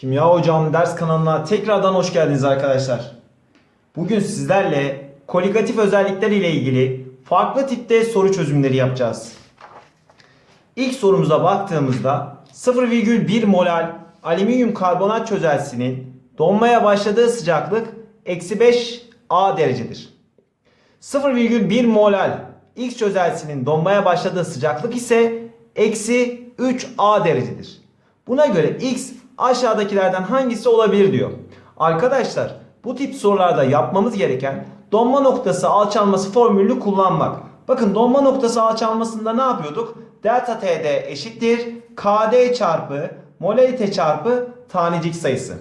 Kimya Hocam ders kanalına tekrardan hoş geldiniz arkadaşlar. Bugün sizlerle koligatif özellikler ile ilgili farklı tipte soru çözümleri yapacağız. İlk sorumuza baktığımızda 0,1 molal alüminyum karbonat çözeltisinin donmaya başladığı sıcaklık eksi 5 A derecedir. 0,1 molal X çözeltisinin donmaya başladığı sıcaklık ise eksi 3 A derecedir. Buna göre X aşağıdakilerden hangisi olabilir diyor. Arkadaşlar bu tip sorularda yapmamız gereken donma noktası alçalması formülünü kullanmak. Bakın donma noktası alçalmasında ne yapıyorduk? Delta TD eşittir KD çarpı molalite çarpı tanecik sayısı.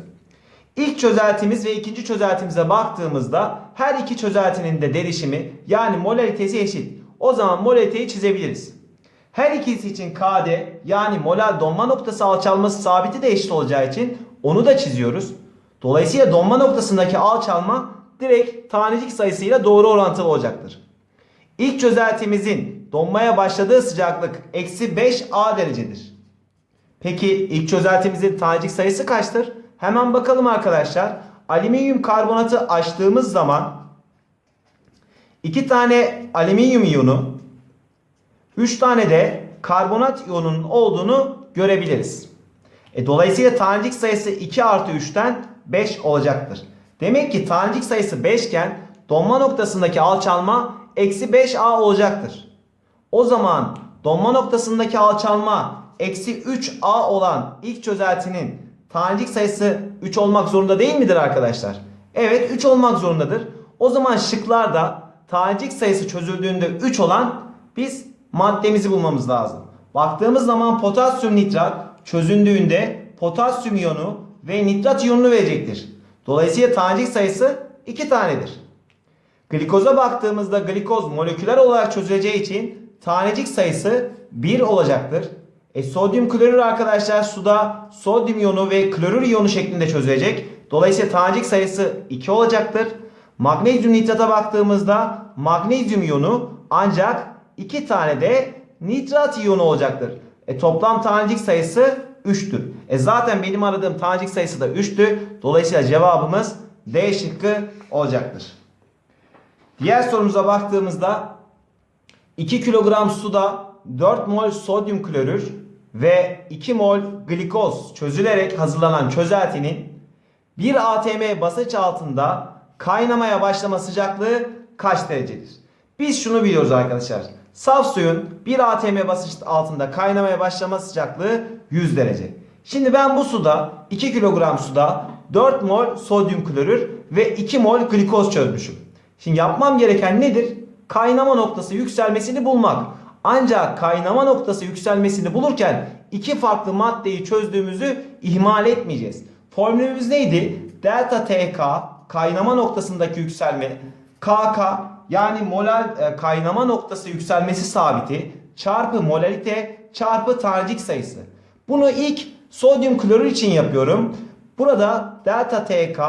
İlk çözeltimiz ve ikinci çözeltimize baktığımızda her iki çözeltinin de derişimi yani molalitesi eşit. O zaman molaliteyi çizebiliriz. Her ikisi için KD yani molal donma noktası alçalması sabiti de eşit olacağı için onu da çiziyoruz. Dolayısıyla donma noktasındaki alçalma direkt tanecik sayısıyla doğru orantılı olacaktır. İlk çözeltimizin donmaya başladığı sıcaklık eksi 5 A derecedir. Peki ilk çözeltimizin tanecik sayısı kaçtır? Hemen bakalım arkadaşlar. Alüminyum karbonatı açtığımız zaman iki tane alüminyum iyonu 3 tane de karbonat iyonunun olduğunu görebiliriz. E, dolayısıyla tanecik sayısı 2 artı 3'ten 5 olacaktır. Demek ki tanecik sayısı 5 iken donma noktasındaki alçalma eksi 5A olacaktır. O zaman donma noktasındaki alçalma eksi 3A olan ilk çözeltinin tanecik sayısı 3 olmak zorunda değil midir arkadaşlar? Evet 3 olmak zorundadır. O zaman şıklarda tanecik sayısı çözüldüğünde 3 olan biz maddemizi bulmamız lazım. Baktığımız zaman potasyum nitrat çözündüğünde potasyum iyonu ve nitrat iyonunu verecektir. Dolayısıyla tanecik sayısı 2 tanedir. Glikoza baktığımızda glikoz moleküler olarak çözüleceği için tanecik sayısı 1 olacaktır. E, sodyum klorür arkadaşlar suda sodyum iyonu ve klorür iyonu şeklinde çözülecek. Dolayısıyla tanecik sayısı 2 olacaktır. Magnezyum nitrata baktığımızda magnezyum iyonu ancak 2 tane de nitrat iyonu olacaktır. E, toplam tanecik sayısı 3'tür. E, zaten benim aradığım tanecik sayısı da 3'tü. Dolayısıyla cevabımız D şıkkı olacaktır. Diğer sorumuza baktığımızda 2 kilogram suda 4 mol sodyum klorür ve 2 mol glikoz çözülerek hazırlanan çözeltinin 1 atm basınç altında kaynamaya başlama sıcaklığı kaç derecedir? Biz şunu biliyoruz arkadaşlar. Saf suyun 1 atm basınç altında kaynamaya başlama sıcaklığı 100 derece. Şimdi ben bu suda 2 kilogram suda 4 mol sodyum klorür ve 2 mol glikoz çözmüşüm. Şimdi yapmam gereken nedir? Kaynama noktası yükselmesini bulmak. Ancak kaynama noktası yükselmesini bulurken iki farklı maddeyi çözdüğümüzü ihmal etmeyeceğiz. Formülümüz neydi? Delta TK kaynama noktasındaki yükselme KK yani molal e, kaynama noktası yükselmesi sabiti çarpı molalite çarpı tanecik sayısı. Bunu ilk sodyum klorür için yapıyorum. Burada delta TK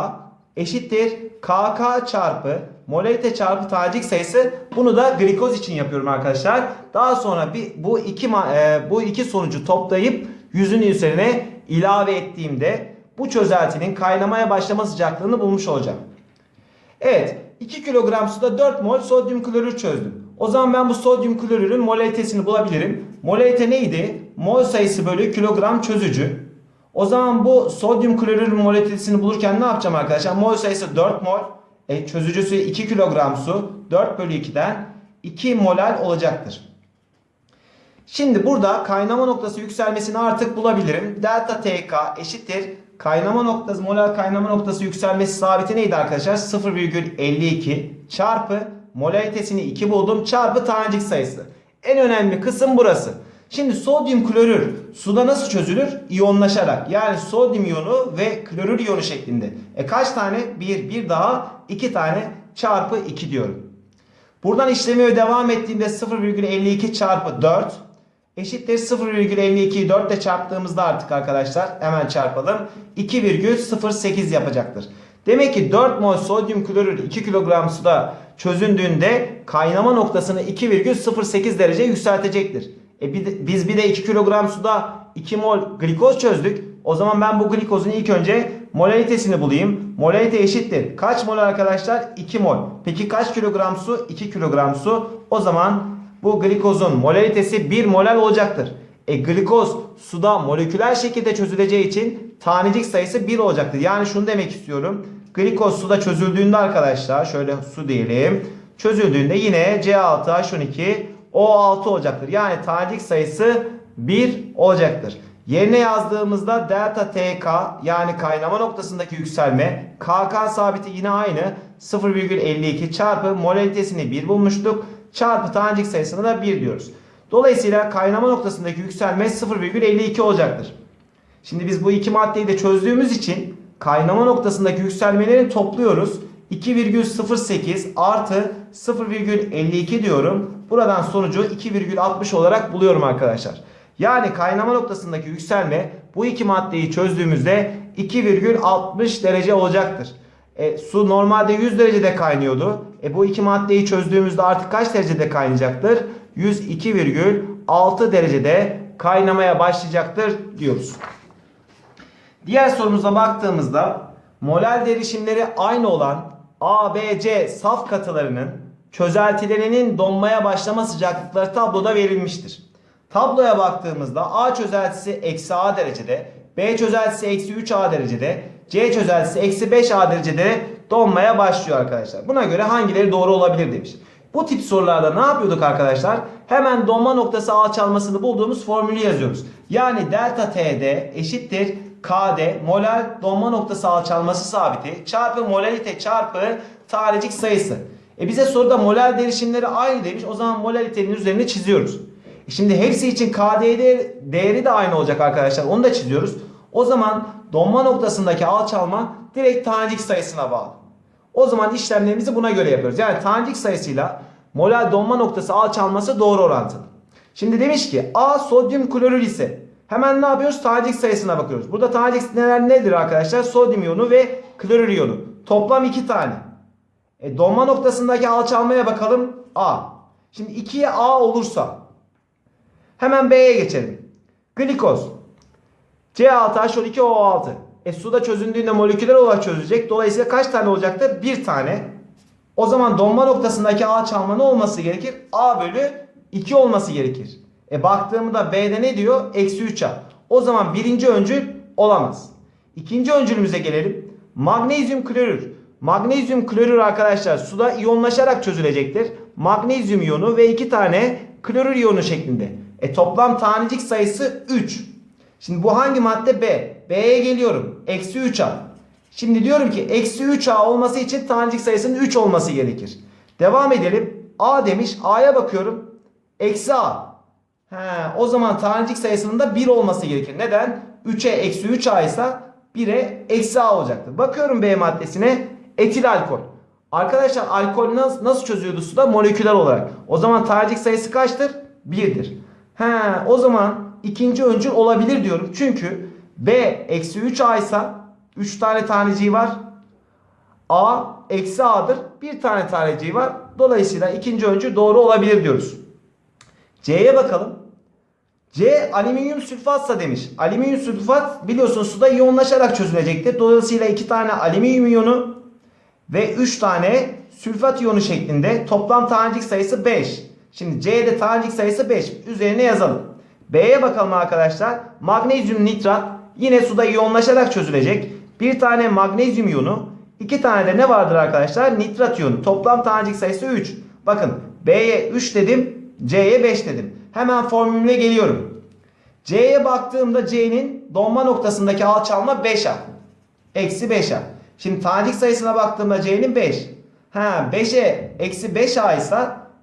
eşittir KK çarpı molalite çarpı tanecik sayısı. Bunu da glikoz için yapıyorum arkadaşlar. Daha sonra bir, bu iki e, bu iki sonucu toplayıp yüzün üzerine ilave ettiğimde bu çözeltinin kaynamaya başlama sıcaklığını bulmuş olacağım. Evet 2 kilogram suda 4 mol sodyum klorür çözdüm. O zaman ben bu sodyum klorürün molalitesini bulabilirim. Molalite neydi? Mol sayısı bölü kilogram çözücü. O zaman bu sodyum klorürün molalitesini bulurken ne yapacağım arkadaşlar? Mol sayısı 4 mol. E, çözücüsü 2 kilogram su. 4 bölü 2'den 2 molal olacaktır. Şimdi burada kaynama noktası yükselmesini artık bulabilirim. Delta TK eşittir. Kaynama noktası, molal kaynama noktası yükselmesi sabiti neydi arkadaşlar? 0,52 çarpı molalitesini 2 buldum çarpı tanecik sayısı. En önemli kısım burası. Şimdi sodyum klorür suda nasıl çözülür? İyonlaşarak. Yani sodyum iyonu ve klorür iyonu şeklinde. E kaç tane? 1, bir daha 2 tane çarpı 2 diyorum. Buradan işlemeye devam ettiğimde 0,52 çarpı 4 eşittir 0,52'yi 4 ile çarptığımızda artık arkadaşlar hemen çarpalım. 2,08 yapacaktır. Demek ki 4 mol sodyum klorür 2 kilogram suda çözündüğünde kaynama noktasını 2,08 derece yükseltecektir. E biz bir de 2 kilogram suda 2 mol glikoz çözdük. O zaman ben bu glikozun ilk önce molalitesini bulayım. Molalite eşittir. Kaç mol arkadaşlar? 2 mol. Peki kaç kilogram su? 2 kilogram su. O zaman bu glikozun molalitesi 1 molal olacaktır. E glikoz suda moleküler şekilde çözüleceği için tanecik sayısı 1 olacaktır. Yani şunu demek istiyorum. Glikoz suda çözüldüğünde arkadaşlar şöyle su diyelim. Çözüldüğünde yine C6H12 O6 olacaktır. Yani tanecik sayısı 1 olacaktır. Yerine yazdığımızda delta TK yani kaynama noktasındaki yükselme KK sabiti yine aynı 0,52 çarpı molalitesini 1 bulmuştuk. Çarpı tanecik sayısına da 1 diyoruz. Dolayısıyla kaynama noktasındaki yükselme 0,52 olacaktır. Şimdi biz bu iki maddeyi de çözdüğümüz için kaynama noktasındaki yükselmeleri topluyoruz. 2,08 artı 0,52 diyorum. Buradan sonucu 2,60 olarak buluyorum arkadaşlar. Yani kaynama noktasındaki yükselme bu iki maddeyi çözdüğümüzde 2,60 derece olacaktır. E, su normalde 100 derecede kaynıyordu. E, bu iki maddeyi çözdüğümüzde artık kaç derecede kaynayacaktır? 102,6 derecede kaynamaya başlayacaktır diyoruz. Diğer sorumuza baktığımızda molal derişimleri aynı olan A, B, C saf katılarının çözeltilerinin donmaya başlama sıcaklıkları tabloda verilmiştir. Tabloya baktığımızda A çözeltisi eksi A derecede, B çözeltisi eksi 3A derecede, C çözeltisi eksi 5A derecede donmaya başlıyor arkadaşlar. Buna göre hangileri doğru olabilir demiş. Bu tip sorularda ne yapıyorduk arkadaşlar? Hemen donma noktası alçalmasını bulduğumuz formülü yazıyoruz. Yani delta TD eşittir KD molal donma noktası alçalması sabiti çarpı molalite çarpı tanecik sayısı. E bize soruda molal derişimleri aynı demiş. O zaman molalitenin üzerine çiziyoruz. E şimdi hepsi için KD değeri- de aynı olacak arkadaşlar. Onu da çiziyoruz. O zaman donma noktasındaki alçalma direkt tanecik sayısına bağlı. O zaman işlemlerimizi buna göre yapıyoruz. Yani tanecik sayısıyla molal donma noktası alçalması doğru orantılı. Şimdi demiş ki A sodyum klorür ise hemen ne yapıyoruz? Tanecik sayısına bakıyoruz. Burada tanecik neler nedir arkadaşlar? Sodyum iyonu ve klorür iyonu. Toplam 2 tane. E, donma noktasındaki alçalmaya bakalım. A. Şimdi 2'ye A olursa hemen B'ye geçelim. Glikoz. C6H12O6. E suda çözündüğünde moleküler olarak çözülecek. Dolayısıyla kaç tane olacaktır? Bir tane. O zaman donma noktasındaki alçalma ne olması gerekir? A bölü 2 olması gerekir. E baktığımda B'de ne diyor? Eksi 3A. O zaman birinci öncül olamaz. İkinci öncülümüze gelelim. Magnezyum klorür. Magnezyum klorür arkadaşlar suda iyonlaşarak çözülecektir. Magnezyum iyonu ve iki tane klorür iyonu şeklinde. E toplam tanecik sayısı 3. Şimdi bu hangi madde? B. B'ye geliyorum. Eksi 3A. Şimdi diyorum ki eksi 3A olması için tanecik sayısının 3 olması gerekir. Devam edelim. A demiş. A'ya bakıyorum. Eksi A. He, o zaman tanecik sayısının da 1 olması gerekir. Neden? 3'e eksi 3A ise 1'e eksi A olacaktır. Bakıyorum B maddesine. Etil alkol. Arkadaşlar alkol nasıl, nasıl çözüyordu suda? Moleküler olarak. O zaman tanecik sayısı kaçtır? 1'dir. He, o zaman ikinci öncül olabilir diyorum. Çünkü B eksi 3A ise 3 tane taneciği var. A eksi A'dır. Bir tane taneciği var. Dolayısıyla ikinci öncül doğru olabilir diyoruz. C'ye bakalım. C alüminyum sülfatsa demiş. Alüminyum sülfat biliyorsun suda iyonlaşarak çözülecektir. Dolayısıyla 2 tane alüminyum iyonu ve 3 tane sülfat iyonu şeklinde toplam tanecik sayısı 5. Şimdi C'de tanecik sayısı 5. Üzerine yazalım. B'ye bakalım arkadaşlar. Magnezyum nitrat yine suda iyonlaşarak çözülecek. Bir tane magnezyum iyonu, iki tane de ne vardır arkadaşlar? Nitrat iyonu. Toplam tanecik sayısı 3. Bakın B'ye 3 dedim, C'ye 5 dedim. Hemen formülüne geliyorum. C'ye baktığımda C'nin donma noktasındaki alçalma 5A. Eksi 5A. Şimdi tanecik sayısına baktığımda C'nin 5. Ha 5'e eksi 5A ise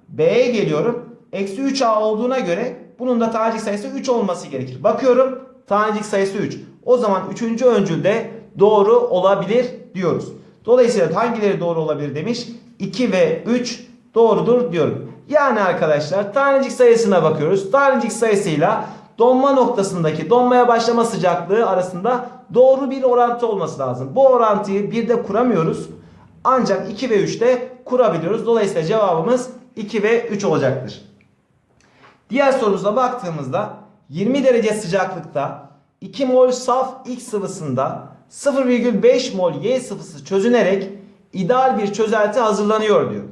B'ye geliyorum. Eksi 3A olduğuna göre bunun da tanecik sayısı 3 olması gerekir. Bakıyorum tanecik sayısı 3. O zaman 3. öncülde doğru olabilir diyoruz. Dolayısıyla hangileri doğru olabilir demiş. 2 ve 3 doğrudur diyorum. Yani arkadaşlar tanecik sayısına bakıyoruz. Tanecik sayısıyla donma noktasındaki donmaya başlama sıcaklığı arasında doğru bir orantı olması lazım. Bu orantıyı bir de kuramıyoruz. Ancak 2 ve 3'te kurabiliyoruz. Dolayısıyla cevabımız 2 ve 3 olacaktır. Diğer sorumuza baktığımızda 20 derece sıcaklıkta 2 mol saf X sıvısında 0,5 mol Y sıvısı çözünerek ideal bir çözelti hazırlanıyor diyor.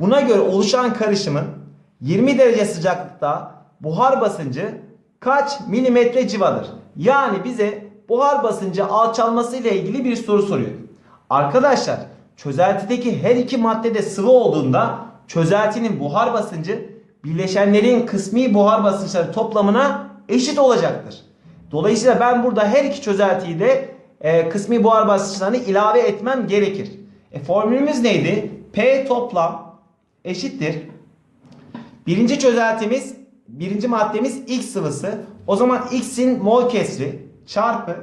Buna göre oluşan karışımın 20 derece sıcaklıkta buhar basıncı kaç milimetre civadır? Yani bize buhar basıncı alçalması ile ilgili bir soru soruyor. Arkadaşlar çözeltideki her iki maddede sıvı olduğunda çözeltinin buhar basıncı bileşenlerin kısmi buhar basınçları toplamına eşit olacaktır. Dolayısıyla ben burada her iki çözeltiyi de e, kısmi buhar basınçlarını ilave etmem gerekir. E, formülümüz neydi? P toplam eşittir. Birinci çözeltimiz, birinci maddemiz X sıvısı. O zaman X'in mol kesri çarpı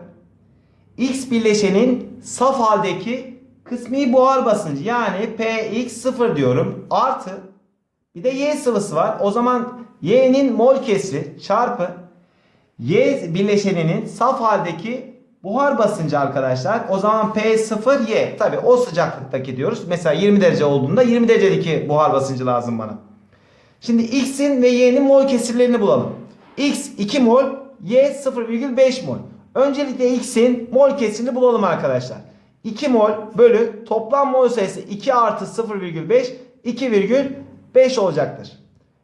X bileşenin saf haldeki kısmi buhar basıncı yani Px0 diyorum artı bir de Y sıvısı var. O zaman Y'nin mol kesri çarpı Y bileşeninin saf haldeki buhar basıncı arkadaşlar. O zaman P0Y. Tabi o sıcaklıktaki diyoruz. Mesela 20 derece olduğunda 20 derecedeki buhar basıncı lazım bana. Şimdi X'in ve Y'nin mol kesirlerini bulalım. X 2 mol, Y 0,5 mol. Öncelikle X'in mol kesirini bulalım arkadaşlar. 2 mol bölü toplam mol sayısı 2 artı 0,5 2,5 olacaktır.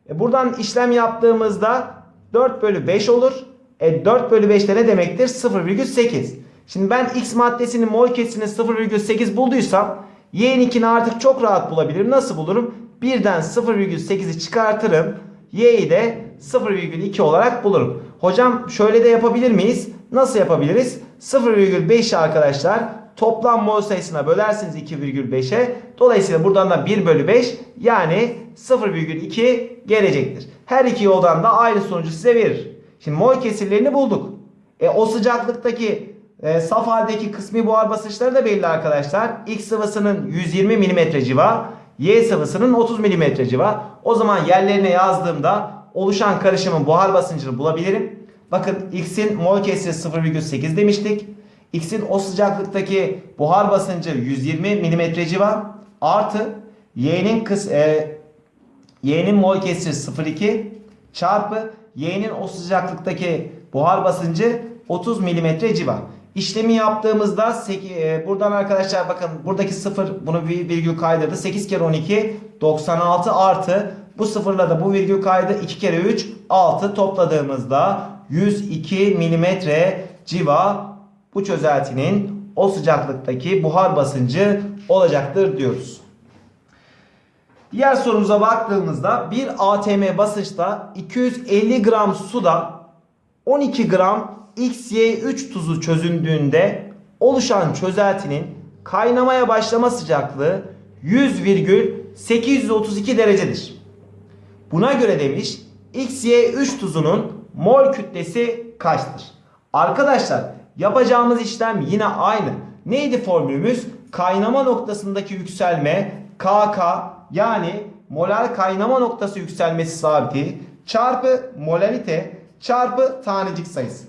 E buradan işlem yaptığımızda 4 bölü 5 olur. E 4 bölü 5 de ne demektir? 0,8. Şimdi ben X maddesinin mol kesini 0,8 bulduysam Y'ninkini artık çok rahat bulabilirim. Nasıl bulurum? Birden 0,8'i çıkartırım. Y'yi de 0,2 olarak bulurum. Hocam şöyle de yapabilir miyiz? Nasıl yapabiliriz? 0,5'i arkadaşlar toplam mol sayısına bölersiniz 2,5'e. Dolayısıyla buradan da 1 bölü 5 yani 0,2 gelecektir. Her iki yoldan da aynı sonucu size verir. Şimdi mol kesirlerini bulduk. E, o sıcaklıktaki e, saf haldeki kısmi buhar basınçları da belli arkadaşlar. X sıvısının 120 mm civa, Y sıvısının 30 mm civa. O zaman yerlerine yazdığımda oluşan karışımın buhar basıncını bulabilirim. Bakın X'in mol kesiri 0,8 demiştik. X'in o sıcaklıktaki buhar basıncı 120 mm civa artı Y'nin kıs e, Y'nin mol kesiri 0,2 çarpı Y'nin o sıcaklıktaki buhar basıncı 30 mm civa. İşlemi yaptığımızda e, buradan arkadaşlar bakın buradaki 0 bunu bir virgül kaydırdı. 8 kere 12 96 artı bu sıfırla da bu virgül kaydı 2 kere 3 6 topladığımızda 102 mm civa bu çözeltinin o sıcaklıktaki buhar basıncı olacaktır diyoruz. Diğer sorumuza baktığımızda bir ATM basınçta 250 gram suda 12 gram XY3 tuzu çözündüğünde oluşan çözeltinin kaynamaya başlama sıcaklığı 100,832 derecedir. Buna göre demiş XY3 tuzunun mol kütlesi kaçtır? Arkadaşlar yapacağımız işlem yine aynı. Neydi formülümüz? Kaynama noktasındaki yükselme KK yani molar kaynama noktası yükselmesi sabiti çarpı molalite çarpı tanecik sayısı.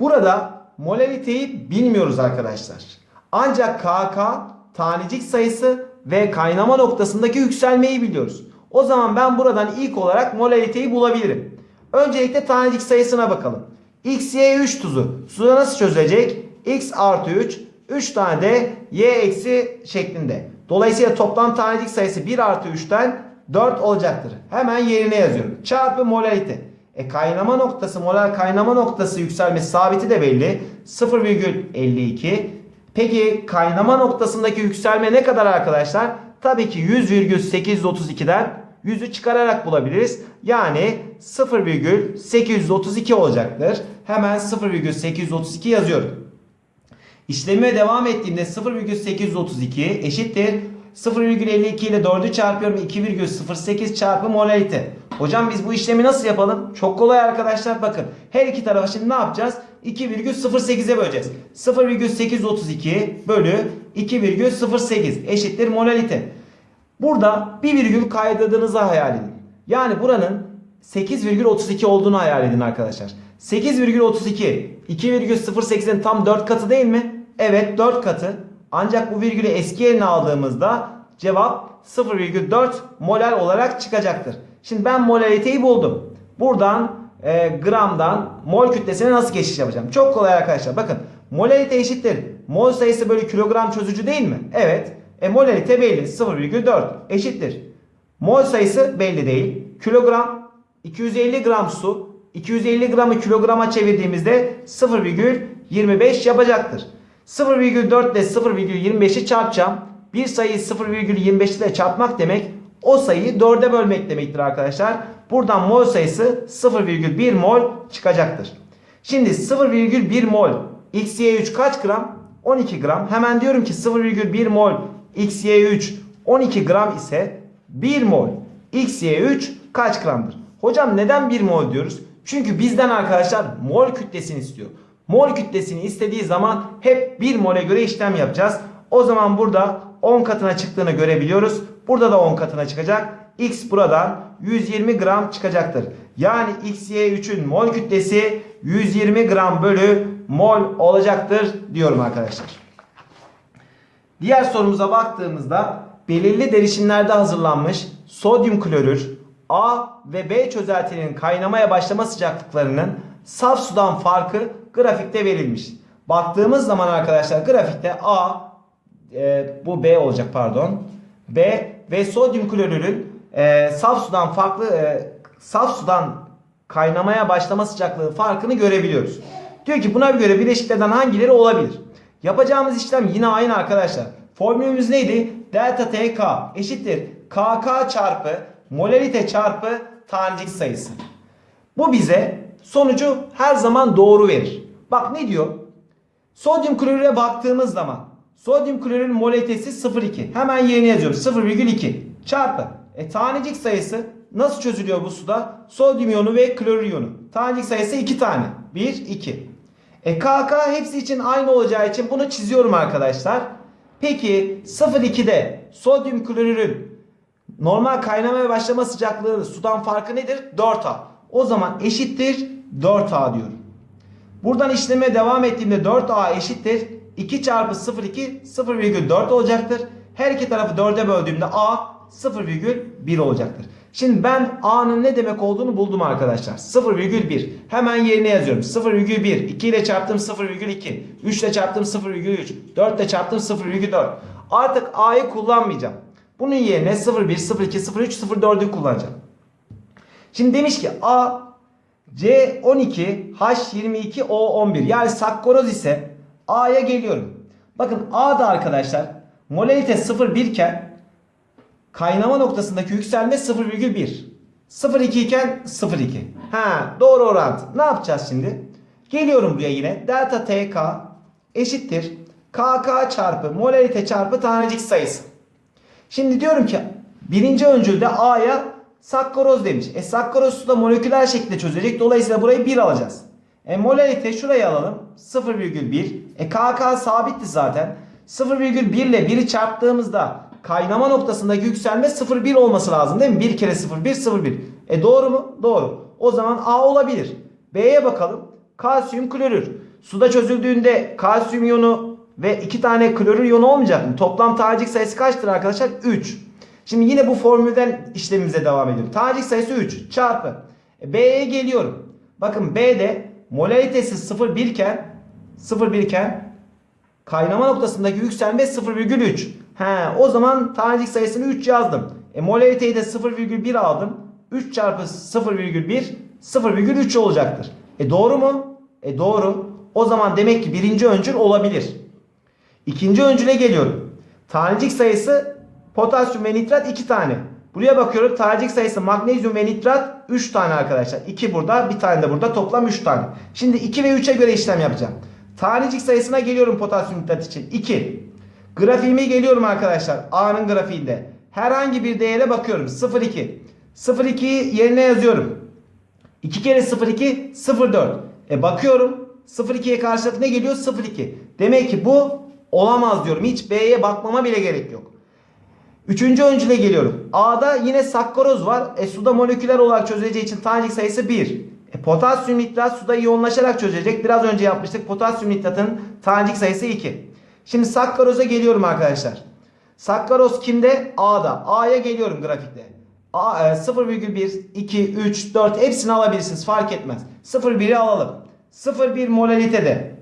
Burada molaliteyi bilmiyoruz arkadaşlar. Ancak KK tanecik sayısı ve kaynama noktasındaki yükselmeyi biliyoruz. O zaman ben buradan ilk olarak molaliteyi bulabilirim. Öncelikle tanecik sayısına bakalım. XY3 tuzu suda nasıl çözülecek? X artı 3 3 tane de Y eksi şeklinde. Dolayısıyla toplam tanecik sayısı 1 artı 3'ten 4 olacaktır. Hemen yerine yazıyorum. Çarpı molalite. E kaynama noktası, molar kaynama noktası yükselmesi sabiti de belli. 0,52. Peki kaynama noktasındaki yükselme ne kadar arkadaşlar? Tabii ki 100,832'den 100'ü çıkararak bulabiliriz. Yani 0,832 olacaktır. Hemen 0,832 yazıyorum. İşleme devam ettiğimde 0,832 eşittir. 0,52 ile 4'ü çarpıyorum 2,08 çarpı molalite. Hocam biz bu işlemi nasıl yapalım? Çok kolay arkadaşlar bakın. Her iki tarafa şimdi ne yapacağız? 2,08'e böleceğiz. 0,832 bölü 2,08 eşittir molalite. Burada bir virgül kaydırdığınızı hayal edin. Yani buranın 8,32 olduğunu hayal edin arkadaşlar. 8,32 2,08'in tam 4 katı değil mi? Evet 4 katı. Ancak bu virgülü eski yerine aldığımızda cevap 0,4 molar olarak çıkacaktır. Şimdi ben molaliteyi buldum. Buradan e, gramdan mol kütlesine nasıl geçiş yapacağım? Çok kolay arkadaşlar. Bakın molalite eşittir. Mol sayısı bölü kilogram çözücü değil mi? Evet. E molalite belli. 0,4 eşittir. Mol sayısı belli değil. Kilogram 250 gram su. 250 gramı kilograma çevirdiğimizde 0,25 yapacaktır. 0,4 ile 0,25'i çarpacağım. Bir sayıyı 0,25 ile çarpmak demek o sayıyı 4'e bölmek demektir arkadaşlar. Buradan mol sayısı 0,1 mol çıkacaktır. Şimdi 0,1 mol XY3 kaç gram? 12 gram. Hemen diyorum ki 0,1 mol XY3 12 gram ise 1 mol XY3 kaç gramdır? Hocam neden 1 mol diyoruz? Çünkü bizden arkadaşlar mol kütlesini istiyor. Mol kütlesini istediği zaman hep 1 mole göre işlem yapacağız. O zaman burada 10 katına çıktığını görebiliyoruz. Burada da 10 katına çıkacak. X buradan 120 gram çıkacaktır. Yani XY3'ün mol kütlesi 120 gram bölü mol olacaktır diyorum arkadaşlar. Diğer sorumuza baktığımızda belirli derişimlerde hazırlanmış sodyum klorür A ve B çözeltilerinin kaynamaya başlama sıcaklıklarının saf sudan farkı grafikte verilmiş. Baktığımız zaman arkadaşlar grafikte A e, bu B olacak pardon. B ve sodyum klorürün e, saf sudan farklı e, saf sudan kaynamaya başlama sıcaklığı farkını görebiliyoruz. Diyor ki buna göre bileşiklerden hangileri olabilir? Yapacağımız işlem yine aynı arkadaşlar. Formülümüz neydi? Delta TK eşittir KK çarpı molalite çarpı tanecik sayısı. Bu bize sonucu her zaman doğru verir. Bak ne diyor? Sodyum klorüre baktığımız zaman sodyum klorürün molalitesi 0,2. Hemen yerine yazıyorum. 0,2 çarpı. E tanecik sayısı nasıl çözülüyor bu suda? Sodyum iyonu ve klorür iyonu. Tanecik sayısı 2 tane. 1, 2. E KK hepsi için aynı olacağı için bunu çiziyorum arkadaşlar. Peki 0,2'de sodyum klorürün normal kaynamaya başlama sıcaklığı sudan farkı nedir? 4A. O zaman eşittir 4A diyorum. Buradan işleme devam ettiğimde 4A eşittir 2 çarpı 0,2 0,4 olacaktır. Her iki tarafı 4'e böldüğümde A 0,1 olacaktır. Şimdi ben A'nın ne demek olduğunu buldum arkadaşlar. 0,1. Hemen yerine yazıyorum. 0,1. 2 ile çarptım 0,2. 3 ile çarptım 0,3. 4 ile çarptım 0,4. Artık A'yı kullanmayacağım. Bunun yerine 0,1, 0,2, 0,3, 0,4'ü kullanacağım. Şimdi demiş ki A C12 H22 O11 yani sakkoroz ise A'ya geliyorum. Bakın A'da arkadaşlar molalite 0,1 iken kaynama noktasındaki yükselme 0,1. 0,2 iken 0,2. Ha doğru orantı. Ne yapacağız şimdi? Geliyorum buraya yine. Delta TK eşittir. KK çarpı molalite çarpı tanecik sayısı. Şimdi diyorum ki birinci öncülde A'ya sakkoroz demiş. E sakkoroz suda moleküler şekilde çözecek. Dolayısıyla burayı 1 alacağız. E molalite şurayı alalım. 0,1. E KK sabitti zaten. 0,1 ile 1'i çarptığımızda kaynama noktasındaki yükselme 0,1 olması lazım değil mi? 1 kere 0,1 0,1. E doğru mu? Doğru. O zaman A olabilir. B'ye bakalım. Kalsiyum klorür. Suda çözüldüğünde kalsiyum iyonu ve 2 tane klorür iyonu olmayacak mı? Toplam tanecik sayısı kaçtır arkadaşlar? 3. Şimdi yine bu formülden işlemimize devam ediyorum. Tanecik sayısı 3 çarpı. E, B'ye geliyorum. Bakın B'de molalitesi 0,1 iken 0,1 iken kaynama noktasındaki yükselme 0,3. He, o zaman tanecik sayısını 3 yazdım. E, molaliteyi de 0,1 aldım. 3 çarpı 0,1 0,3 olacaktır. E doğru mu? E doğru. O zaman demek ki birinci öncül olabilir. İkinci öncüle geliyorum. Tanecik sayısı potasyum ve nitrat 2 tane. Buraya bakıyorum tanecik sayısı magnezyum ve nitrat 3 tane arkadaşlar. 2 burada bir tane de burada toplam 3 tane. Şimdi 2 ve 3'e göre işlem yapacağım. Tanecik sayısına geliyorum potasyum nitrat için. 2. Grafiğime geliyorum arkadaşlar. A'nın grafiğinde. Herhangi bir değere bakıyorum. 0,2. 0,2'yi yerine yazıyorum. 2 kere 0,2 0,4. E bakıyorum 0,2'ye karşılık ne geliyor? 0,2. Demek ki bu olamaz diyorum. Hiç B'ye bakmama bile gerek yok. Üçüncü öncüle geliyorum. A'da yine sakkoroz var. E suda moleküler olarak çözüleceği için tanecik sayısı 1. E, potasyum nitrat suda iyonlaşarak çözülecek. Biraz önce yapmıştık. Potasyum nitratın tanecik sayısı 2. Şimdi sakkaroza geliyorum arkadaşlar. Sakkaroz kimde? A'da. A'ya geliyorum grafikte. A, e, 0,1, 2, 3, 4 hepsini alabilirsiniz fark etmez. 0,1'i alalım. 0,1 molalitede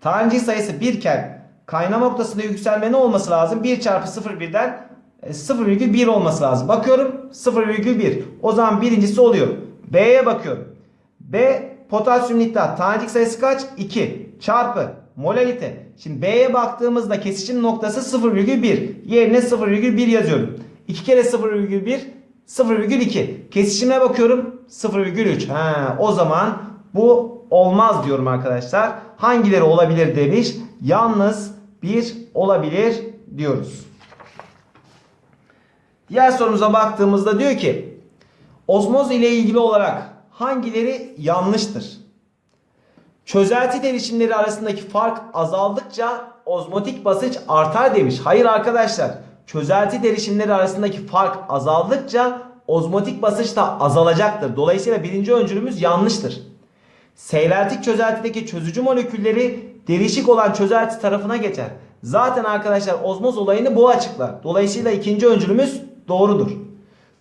tanecik sayısı 1 iken kaynama noktasında yükselme ne olması lazım? 1 çarpı 0,1'den e, 0,1 olması lazım. Bakıyorum 0,1. O zaman birincisi oluyor. B'ye bakıyorum. B potasyum nitrat. Tanecik sayısı kaç? 2 çarpı molalite. Şimdi B'ye baktığımızda kesişim noktası 0,1. Yerine 0,1 yazıyorum. 2 kere 0,1 0,2. Kesişime bakıyorum 0,3. Ha, o zaman bu olmaz diyorum arkadaşlar. Hangileri olabilir demiş. Yalnız bir olabilir diyoruz. Diğer sorumuza baktığımızda diyor ki ozmoz ile ilgili olarak hangileri yanlıştır? Çözelti derişimleri arasındaki fark azaldıkça ozmotik basınç artar demiş. Hayır arkadaşlar. Çözelti derişimleri arasındaki fark azaldıkça ozmotik basınç da azalacaktır. Dolayısıyla birinci öncülümüz yanlıştır. Seyreltik çözeltideki çözücü molekülleri derişik olan çözelti tarafına geçer. Zaten arkadaşlar ozmoz olayını bu açıklar. Dolayısıyla ikinci öncülümüz doğrudur.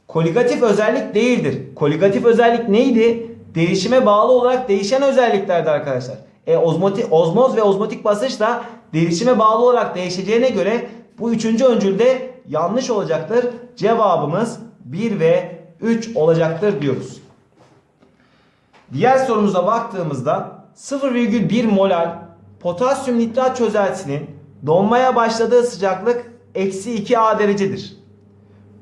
Koligatif özellik değildir. Koligatif özellik neydi? Değişime bağlı olarak değişen özelliklerdi arkadaşlar. E, ozmoti, ozmoz ve ozmotik basınç da değişime bağlı olarak değişeceğine göre bu üçüncü öncülde yanlış olacaktır. Cevabımız 1 ve 3 olacaktır diyoruz. Diğer sorumuza baktığımızda 0,1 molal potasyum nitrat çözeltisinin donmaya başladığı sıcaklık eksi 2 A derecedir.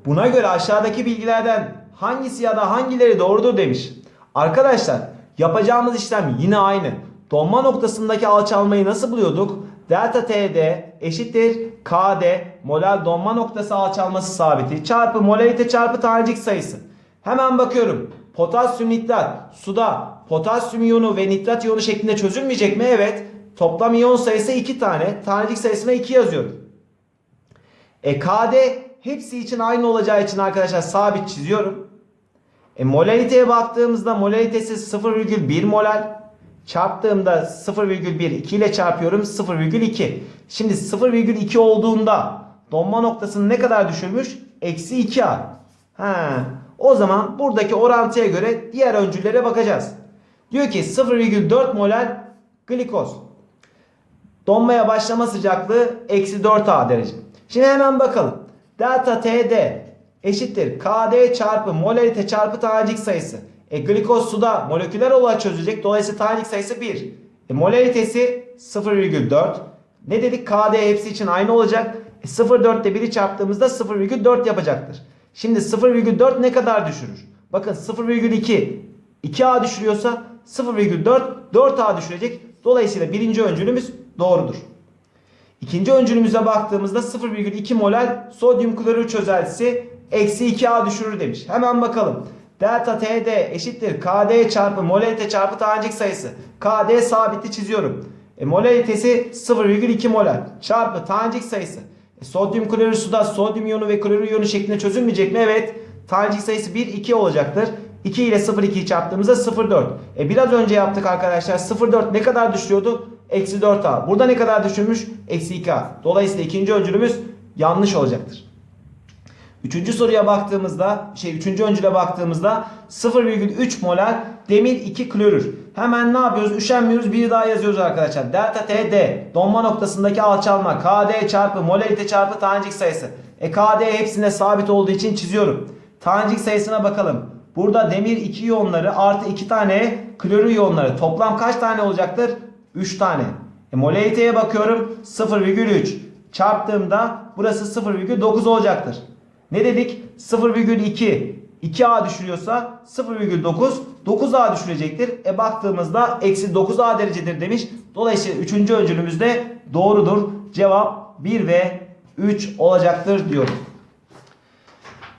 Buna göre aşağıdaki bilgilerden hangisi ya da hangileri doğrudur demiş. Arkadaşlar yapacağımız işlem yine aynı. Donma noktasındaki alçalmayı nasıl buluyorduk? Delta TD eşittir KD molal donma noktası alçalması sabiti çarpı molalite çarpı tanecik sayısı. Hemen bakıyorum. Potasyum nitrat suda potasyum iyonu ve nitrat iyonu şeklinde çözülmeyecek mi? Evet. Toplam iyon sayısı 2 tane. Tanecik sayısına 2 yazıyorum. E KD hepsi için aynı olacağı için arkadaşlar sabit çiziyorum. E molaliteye baktığımızda molalitesi 0,1 molal. Çarptığımda 0,1 2 ile çarpıyorum 0,2. Şimdi 0,2 olduğunda donma noktasını ne kadar düşürmüş? Eksi 2A. Ha, o zaman buradaki orantıya göre diğer öncüllere bakacağız. Diyor ki 0,4 molal glikoz. Donmaya başlama sıcaklığı eksi 4A derece. Şimdi hemen bakalım. Delta TD eşittir KD çarpı molalite çarpı tanecik sayısı. E glikoz suda moleküler olarak çözülecek. Dolayısıyla tanecik sayısı 1. E molalitesi 0,4. Ne dedik? KD hepsi için aynı olacak. E 0,4 ile 1'i çarptığımızda 0,4 yapacaktır. Şimdi 0,4 ne kadar düşürür? Bakın 0,2 2A düşürüyorsa 0,4 4A düşürecek. Dolayısıyla birinci öncülümüz doğrudur. İkinci öncülümüze baktığımızda 0,2 molal sodyum klorür çözeltisi eksi 2A düşürür demiş. Hemen bakalım. Delta TD eşittir KD çarpı molalite çarpı tanecik sayısı. KD sabiti çiziyorum. E, molalitesi 0,2 molal çarpı tanecik sayısı. E, sodyum klorür suda sodyum iyonu ve klorür iyonu şeklinde çözülmeyecek mi? Evet. Tanecik sayısı 1 2 olacaktır. 2 ile 0,2'yi çarptığımızda 0,4. E biraz önce yaptık arkadaşlar. 0,4 ne kadar düşüyordu? Eksi 4A. Burada ne kadar düşürmüş? Eksi 2A. Dolayısıyla ikinci öncülümüz yanlış olacaktır. Üçüncü soruya baktığımızda, şey üçüncü öncüle baktığımızda 0,3 molar demir 2 klorür. Hemen ne yapıyoruz? Üşenmiyoruz. Bir daha yazıyoruz arkadaşlar. Delta TD donma noktasındaki alçalma KD çarpı molalite çarpı tanecik sayısı. E KD hepsinde sabit olduğu için çiziyorum. Tanecik sayısına bakalım. Burada demir 2 iyonları artı 2 tane klorür iyonları. Toplam kaç tane olacaktır? 3 tane. E, molaliteye bakıyorum 0,3 çarptığımda burası 0,9 olacaktır. Ne dedik? 0,2 2A düşürüyorsa 0,9 9A düşürecektir. E baktığımızda eksi 9A derecedir demiş. Dolayısıyla 3. öncülümüz de doğrudur. Cevap 1 ve 3 olacaktır diyorum.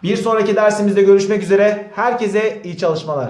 Bir sonraki dersimizde görüşmek üzere. Herkese iyi çalışmalar.